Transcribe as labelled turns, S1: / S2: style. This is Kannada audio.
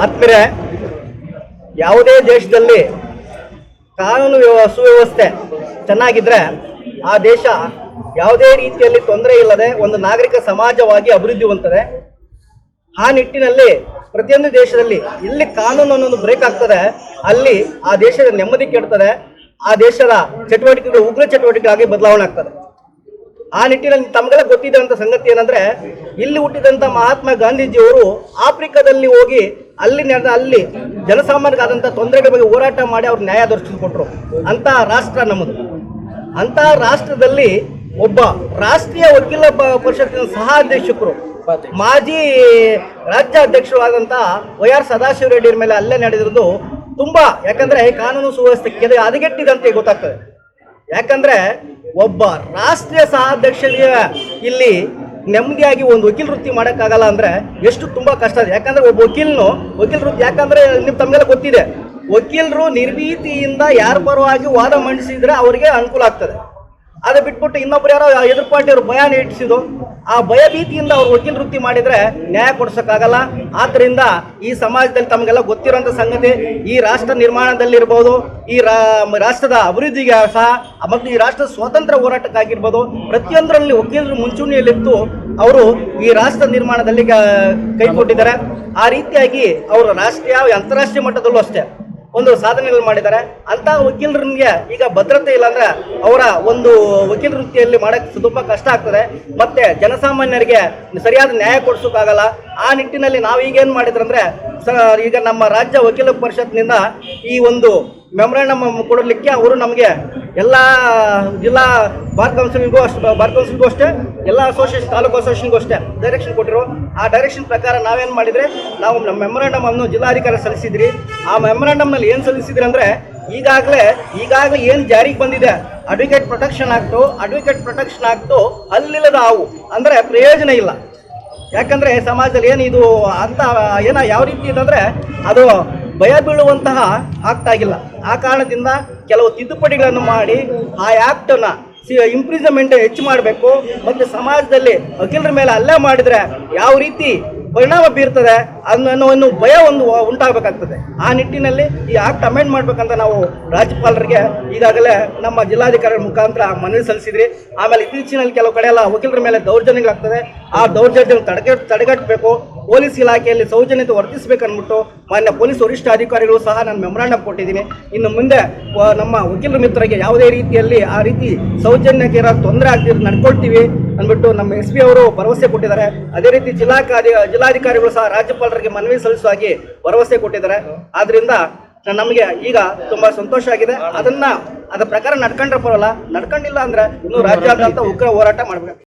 S1: ಆತ್ಮೀರೆ ಯಾವುದೇ ದೇಶದಲ್ಲಿ ಕಾನೂನು ವ್ಯವ- ಸುವ್ಯವಸ್ಥೆ ಚೆನ್ನಾಗಿದ್ರೆ ಆ ದೇಶ ಯಾವುದೇ ರೀತಿಯಲ್ಲಿ ತೊಂದರೆ ಇಲ್ಲದೆ ಒಂದು ನಾಗರಿಕ ಸಮಾಜವಾಗಿ ಅಭಿವೃದ್ಧಿ ಹೊಂದುತ್ತದೆ ಆ ನಿಟ್ಟಿನಲ್ಲಿ ಪ್ರತಿಯೊಂದು ದೇಶದಲ್ಲಿ ಎಲ್ಲಿ ಕಾನೂನು ಅನ್ನೋದು ಬ್ರೇಕ್ ಆಗ್ತದೆ, ಅಲ್ಲಿ ಆ ದೇಶದ ನೆಮ್ಮದಿ ಕೆಡ್ತದೆ, ಆ ದೇಶದ ಚಟುವಟಿಕೆಗಳು ಉಗ್ರ ಚಟುವಟಿಕೆಗಳಾಗಿ ಬದಲಾವಣೆ ಆಗ್ತದೆ. ಆ ನಿಟ್ಟಿನಲ್ಲಿ ತಮಗೆಲ್ಲ ಗೊತ್ತಿದ್ದಂಥ ಸಂಗತಿ ಏನಂದ್ರೆ ಇಲ್ಲಿ ಹುಟ್ಟಿದಂತ ಮಹಾತ್ಮ ಗಾಂಧೀಜಿಯವರು ಆಫ್ರಿಕಾದಲ್ಲಿ ಹೋಗಿ ಅಲ್ಲಿ ನಡೆದ ಅಲ್ಲಿ ಜನಸಾಮಾನ್ಯರಿಗಾದಂಥ ತೊಂದರೆಗಳ ಬಗ್ಗೆ ಹೋರಾಟ ಮಾಡಿ ಅವ್ರು ನ್ಯಾಯ ಕೊಟ್ಟರು ಅಂತ ರಾಷ್ಟ್ರ ನಮ್ಮದು. ಅಂತ ರಾಷ್ಟ್ರದಲ್ಲಿ ಒಬ್ಬ ರಾಷ್ಟ್ರೀಯ ವಕೀಲ ಪರಿಷತ್ತಿನ ಸಹ ಅಧ್ಯಕ್ಷಕರು ಮಾಜಿ ರಾಜ್ಯಾಧ್ಯಕ್ಷರು ಆದಂತ ವೈ ಆರ್ ಸದಾಶಿವ ರೆಡ್ಡಿ ಮೇಲೆ ಅಲ್ಲೇ ನಡೆದಿರೋದು ತುಂಬಾ ಯಾಕಂದ್ರೆ ಕಾನೂನು ಸುವ್ಯವಸ್ಥೆ ಕೆದ ಹದಗೆಟ್ಟಿದಂತೆ ಗೊತ್ತಾಗ್ತದೆ. ಯಾಕಂದ್ರೆ ಒಬ್ಬ ರಾಷ್ಟ್ರೀಯ ಸಹಾಧ್ಯಕ್ಷರಿಗೆ ಇಲ್ಲಿ ನೆಮ್ಮದಿಯಾಗಿ ಒಂದು ವಕೀಲ ವೃತ್ತಿ ಮಾಡೋಕ್ಕಾಗಲ್ಲ ಅಂದ್ರೆ ಎಷ್ಟು ತುಂಬಾ ಕಷ್ಟ ಇದೆ ಯಾಕಂದ್ರೆ ಒಬ್ಬ ವಕೀಲನು, ವಕೀಲ ವೃತ್ತಿ ಯಾಕಂದ್ರೆ ನಿಮ್ಮ ತಮಗೆಲ್ಲ ಗೊತ್ತಿದೆ. ವಕೀಲರು ನಿರ್ಭೀತಿಯಿಂದ ಯಾರ ಪರವಾಗಿ ವಾದ ಮಂಡಿಸಿದರೆ ಅವರಿಗೆ ಅನುಕೂಲ ಆಗ್ತದೆ. ಅದು ಬಿಟ್ಬಿಟ್ಟು ಇನ್ನೊಬ್ರು ಯಾರೋ ಎದುರು ಪಾರ್ಟಿಯವರು ಭಯ ಇಟ್ಟಿಸಿದ್ದು ಆ ಭಯ ಭೀತಿಯಿಂದ ಅವ್ರು ವಕೀಲ ವೃತ್ತಿ ಮಾಡಿದ್ರೆ ನ್ಯಾಯ ಕೊಡ್ಸೋಕ್ಕಾಗಲ್ಲ. ಆದ್ದರಿಂದ ಈ ಸಮಾಜದಲ್ಲಿ ತಮಗೆಲ್ಲ ಗೊತ್ತಿರೋಂಥ ಸಂಗತಿ, ಈ ರಾಷ್ಟ್ರ ನಿರ್ಮಾಣದಲ್ಲಿರ್ಬೋದು, ಈ ರಾಷ್ಟ್ರದ ಅಭಿವೃದ್ಧಿಗೆ ಸಹ, ಮತ್ತು ಈ ರಾಷ್ಟ್ರದ ಸ್ವಾತಂತ್ರ್ಯ ಹೋರಾಟಕ್ಕಾಗಿರ್ಬೋದು, ಪ್ರತಿಯೊಂದರಲ್ಲಿ ವಕೀಲರು ಮುಂಚೂಣಿಯಲ್ಲಿತ್ತು. ಅವರು ಈ ರಾಷ್ಟ್ರ ನಿರ್ಮಾಣದಲ್ಲಿ ಕೈ ಕೊಟ್ಟಿದ್ದಾರೆ ಆ ರೀತಿಯಾಗಿ ಅವರು ರಾಷ್ಟ್ರೀಯ, ಅಂತಾರಾಷ್ಟ್ರೀಯ ಮಟ್ಟದಲ್ಲೂ ಅಷ್ಟೇ. ಒಂದು ಸಾಧನೆಗಳು ಮಾಡಿದ್ದಾರೆ. ಅಂತ ವಕೀಲರಿಗೆ ಈಗ ಭದ್ರತೆ ಇಲ್ಲ ಅಂದ್ರೆ ಅವರ ಒಂದು ವಕೀಲ ವೃತ್ತಿಯಲ್ಲಿ ಮಾಡಕ್ ತುಂಬಾ ಕಷ್ಟ ಆಗ್ತದೆ. ಮತ್ತೆ ಜನಸಾಮಾನ್ಯರಿಗೆ ಸರಿಯಾದ ನ್ಯಾಯ ಕೊಡಿಸೋಕ್ಕಾಗಲ್ಲ. ಆ ನಿಟ್ಟಿನಲ್ಲಿ ನಾವು ಈಗ ಏನ್ ಮಾಡಿದ್ರಂದ್ರೆ ಸ, ಈಗ ನಮ್ಮ ರಾಜ್ಯ ವಕೀಲ ಪರಿಷತ್ನಿಂದ ಈ ಒಂದು ಮೆಮೊರಾಂಡಮ್ ಕೊಡಲಿಕ್ಕೆ ಅವರು ನಮಗೆ ಎಲ್ಲ ಜಿಲ್ಲಾ ಬಾರ್ ಕೌನ್ಸಿಲ್ಗೂ ಅಷ್ಟು ಬಾರ್ ಕೌನ್ಸಿಲ್ಗೂ ಅಷ್ಟೇ, ಎಲ್ಲ ಅಸೋಸಿಯೇಷನ್ ತಾಲೂಕು ಅಸೋಸಿಯೇಷನ್ಗೂ ಅಷ್ಟೇ ಡೈರೆಕ್ಷನ್ ಕೊಟ್ಟಿರು ಆ ಡೈರೆಕ್ಷನ್ ಪ್ರಕಾರ ನಾವೇನು ಮಾಡಿದರೆ ನಾವು ನಮ್ಮ ಮೆಮೊರಾಂಡಮ್ ಅನ್ನು ಜಿಲ್ಲಾಧಿಕಾರಿ ಸಲ್ಲಿಸಿದ್ರಿ. ಆ ಮೆಮೊರಾಂಡಮ್ನಲ್ಲಿ ಏನು ಸಲ್ಲಿಸಿದ್ರಿ ಅಂದರೆ ಈಗಾಗಲೇ ಈಗಾಗಲೇ ಏನು ಜಾರಿಗೆ ಬಂದಿದೆ? ಅಡ್ವೊಕೇಟ್ ಪ್ರೊಟೆಕ್ಷನ್ ಆಗ್ತು ಅಡ್ವೊಕೇಟ್ ಪ್ರೊಟೆಕ್ಷನ್ ಆಗ್ತು ಅಲ್ಲಿಲ್ಲದ ಹಾವು, ಅಂದರೆ ಪ್ರಯೋಜನ ಇಲ್ಲ. ಯಾಕಂದರೆ ಸಮಾಜದಲ್ಲಿ ಏನು ಇದು ಅಂತ ಏನ ಯಾವ ರೀತಿ ಇದಂದ್ರೆ ಅದು ಭಯ ಬೀಳುವಂತಹ ಆಕ್ಟ್ ಆಗಿಲ್ಲ ಆ ಕಾರಣದಿಂದ ಕೆಲವು ತಿದ್ದುಪಡಿಗಳನ್ನು ಮಾಡಿ ಆ ಆ್ಯಕ್ಟನ್ನು ಇಂಪ್ರಿಸಮೆಂಟ್ ಹೆಚ್ಚು ಮಾಡಬೇಕು. ಮತ್ತು ಸಮಾಜದಲ್ಲಿ ವಕೀಲರ ಮೇಲೆ ಹಲ್ಲೆ ಮಾಡಿದರೆ ಯಾವ ರೀತಿ ಪರಿಣಾಮ ಬೀರ್ತದೆ ಅನ್ನೋ ಒಂದು ಭಯ ಒಂದು ಉಂಟಾಗಬೇಕಾಗ್ತದೆ. ಆ ನಿಟ್ಟಿನಲ್ಲಿ ಈ ಆ್ಯಕ್ಟ್ ಅಮೆಂಡ್ ಮಾಡಬೇಕಂತ ನಾವು ರಾಜ್ಯಪಾಲರಿಗೆ ಈಗಾಗಲೇ ನಮ್ಮ ಜಿಲ್ಲಾಧಿಕಾರಿಗಳ ಮುಖಾಂತರ ಮನವಿ ಸಲ್ಲಿಸಿದ್ರಿ. ಆಮೇಲೆ ಇತ್ತೀಚಿನಲ್ಲಿ ಕೆಲವು ಕಡೆ ಎಲ್ಲ ವಕೀಲರ ಮೇಲೆ ದೌರ್ಜನ್ಯಗಳಾಗ್ತದೆ. ಆ ದೌರ್ಜನ್ಯ ತಡೆಗಟ್ ತಡೆಗಟ್ಟಬೇಕು. ಪೊಲೀಸ್ ಇಲಾಖೆಯಲ್ಲಿ ಸೌಜನ್ಯತೆ ವರ್ತಿಸಬೇಕನ್ಬಿಟ್ಟು ಮಾನ್ಯ ಪೊಲೀಸ್ ವರಿಷ್ಠ ಅಧಿಕಾರಿಗಳು ಸಹ ನಾನು ಮೆಮೊರಾಂಡಮ್ ಕೊಟ್ಟಿದ್ದೀನಿ. ಇನ್ನು ಮುಂದೆ ನಮ್ಮ ವಕೀಲರ ಮಿತ್ರರಿಗೆ ಯಾವುದೇ ರೀತಿಯಲ್ಲಿ ಆ ರೀತಿ ಸೌಜನ್ಯಕ್ಕೆ ಇರೋ ತೊಂದರೆ ಆಗ್ತಿರೋ ನಡ್ಕೊಳ್ತೀವಿ ಅಂದ್ಬಿಟ್ಟು ನಮ್ಮ ಎಸ್ ಪಿ ಅವರು ಭರವಸೆ ಕೊಟ್ಟಿದ್ದಾರೆ. ಅದೇ ರೀತಿ ಜಿಲ್ಲಾಕಾರಿ ಜಿಲ್ಲಾಧಿಕಾರಿಗಳು ಸಹ ರಾಜ್ಯಪಾಲರಿಗೆ ಮನವಿ ಸಲ್ಲಿಸುವಾಗಿ ಭರವಸೆ ಕೊಟ್ಟಿದ್ದಾರೆ. ಆದ್ರಿಂದ ನಮಗೆ ಈಗ ತುಂಬಾ ಸಂತೋಷ ಆಗಿದೆ. ಅದನ್ನ ಅದ್ರ ಪ್ರಕಾರ ನಡ್ಕೊಂಡ್ರೆ ಬರೋಲ್ಲ ನಡ್ಕೊಂಡಿಲ್ಲ ಅಂದ್ರೆ ಇನ್ನು ರಾಜ್ಯಾದ್ಯಂತ ಉಗ್ರ ಹೋರಾಟ ಮಾಡ್ಬೇಕು.